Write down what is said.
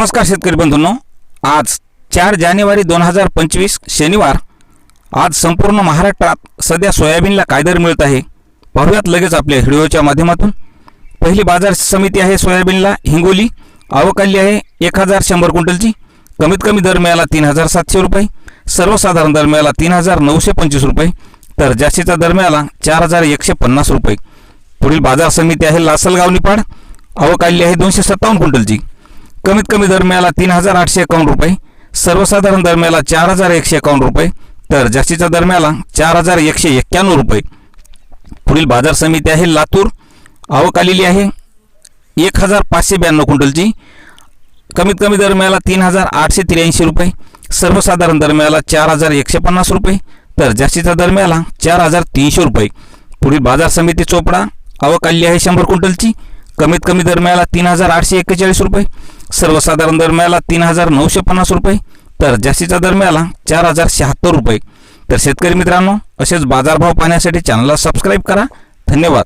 नमस्कार शेतकरी बंधूंनो. आज चार जानेवारी दोन हजार पंचवीस शनिवार. आज संपूर्ण महाराष्ट्रात सध्या सोयाबीनला काय दर मिळत आहे. पाहूयात लगेच आपल्या व्हिडिओच्या माध्यमातून. पहिली बाजार समिती आहे सोयाबीनला हिंगोली. आवकाली आहे एक हजार शंभर क्विंटलची. कमीत कमी दर मिळाला तीन हजार सातशे रुपये. सर्वसाधारण दर मिळाला तीन हजार नऊशे पंचवीस रुपये. तर जास्तीचा दर मिळाला चार हजार एकशे पन्नास रुपये. पुढील बाजार समिती आहे लासलगाव निपाड आवकाली आहे दोनशे सत्तावन्न क्विंटलची. कमीत कमी दर मिळाला तीन हजार आठशे एकावन्न रुपये सर्वसाधारण दर मिळाला चार हजार एकशे एकावन्न रुपये तर जास्तीचा दर मिळाला चार हजार एकशे एक्क्याण्णव रुपये. पुढील बाजार समिती आहे लातूर आवक आलेली आहे एक हजार पाचशे ब्याण्णव क्विंटलची. कमीत कमी दर मिळाला तीन हजार आठशे त्र्याऐंशी रुपये सर्वसाधारण दर मिळाला चार हजार एकशे पन्नास रुपये तर जास्तीचा दर मिळाला चार हजार तीनशे रुपये. पुढील बाजार समिती चोपडा आवक आलेली आहे शंभर क्विंटलची. कमीत कमी दर मिळाला तीन हजार आठशे एक्केचाळीस रुपये. सर्वसाधारण दर मिळाला तीन हजार नऊशे पन्नास रुपये. तर जास्तीचा दर मिळाला चार हजार शहात्तर रुपये. तर शेतकरी मित्रांनो असेच बाजारभाव पाहण्यासाठी चॅनलला सबस्क्राईब करा. धन्यवाद.